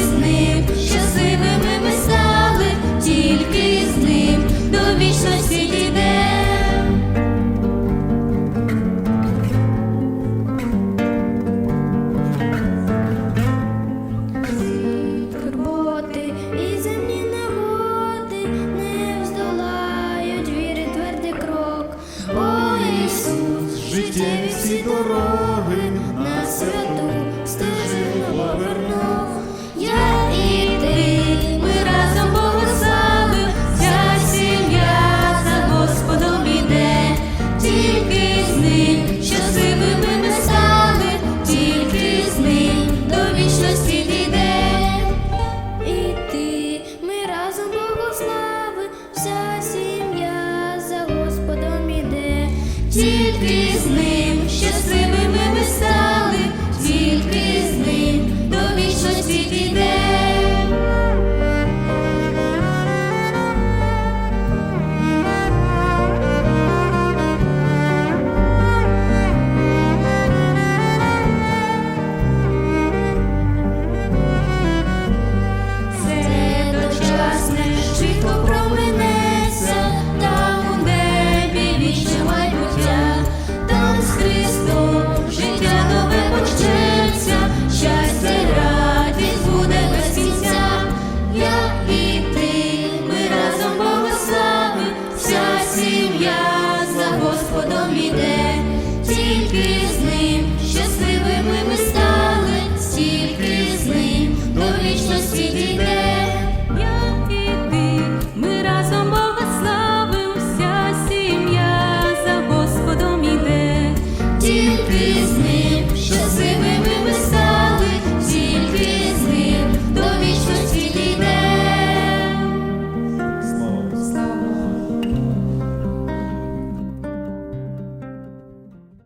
з ним, щасливими ми стали, тільки з ним до вічності дійде. І земні нагоди не вздолають віри твердий крок, О Ісус, життєві всі дороги. тільки з ним щасливими ми стали.